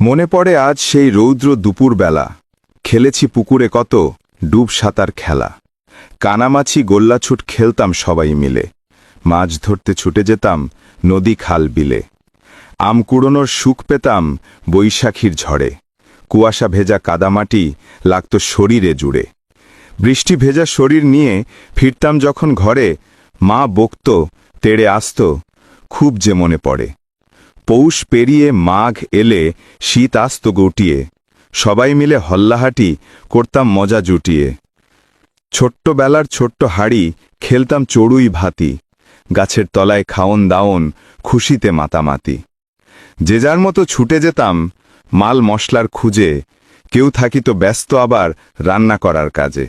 মনে পড়ে আজ সেই রৌদ্র দুপুরবেলা। খেলেছি পুকুরে কত, ডুব সাঁতার খেলা। কানামাছি গোল্লাছুট খেলতাম সবাই মিলে। মাছ ধরতে ছুটে যেতাম, নদী খাল বিলে। আম কুড়োনোর সুখ পেতাম, বৈশাখীর ঝড়ে। কুয়াশা ভেজা কাদামাটি লাগত শরীরে জুড়ে। বৃষ্টি ভেজা শরীর নিয়ে ফিরতাম যখন ঘরে, মা বকত, তেড়ে আসত, খুব যে মনে পড়ে। পৌষ পেরিয়ে মাঘ এলে শীত আসত গটিয়ে। সবাই মিলে হল্লাহাটি করতাম মজা জুটিয়ে। ছোট্টবেলার ছোট্ট হাড়ি, খেলতাম চড়ুই ভাতি। গাছের তলায় খাওন দাওন, খুশিতে মাতামাতি। যে যার মতো ছুটে যেতাম, মাল মশলার খুঁজে, কেউ থাকিত ব্যস্ত আবার রান্না করার কাজে।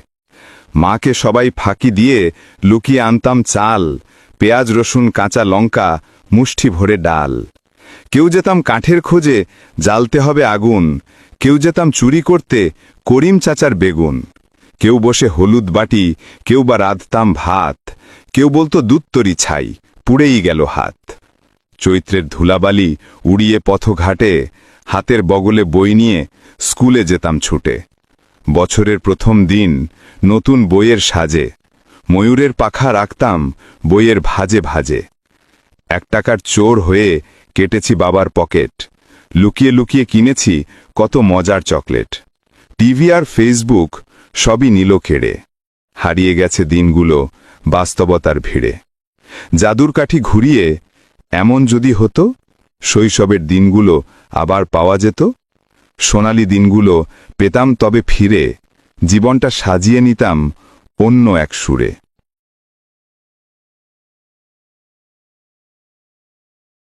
মাকে সবাই ফাঁকি দিয়ে লুকিয়ে আনতাম চাল, পেঁয়াজ, রসুন, কাঁচা লঙ্কা, মুষ্টি ভরে ডাল। কেউ যেতাম কাঠের খোঁজে জ্বালতে হবে আগুন, কেউ যেতাম চুরি করতে করিম চাচার বেগুন। কেউ বসে হলুদ বাটি, কেউ বা রাঁধতাম ভাত, কেউ বলতো দুত্তরি ছাই, পুড়েই গেল হাত। চৈত্রের ধুলাবালি উড়িয়ে পথঘাটে, হাতের বগলে বই নিয়ে স্কুলে যেতাম ছুটে। বছরের প্রথম দিন নতুন বইয়ের সাজে, ময়ূরের পাখা রাখতাম বইয়ের ভাজে ভাজে। এক টাকার চোর হয়ে কেটেছি বাবার পকেট। লুকিয়ে লুকিয়ে কিনেছি কত মজার চকলেট। টিভি আর ফেসবুক সবই নিল খেড়ে। হারিয়ে গেছে দিনগুলো বাস্তবতার ভিড়ে। জাদুর কাঠি ঘুরিয়ে এমন যদি হতো, শৈশবের দিনগুলো আবার পাওয়া যেত। সোনালি দিনগুলো পেতাম তবে ফিরে, জীবনটা সাজিয়ে নিতাম অন্য এক সুরে।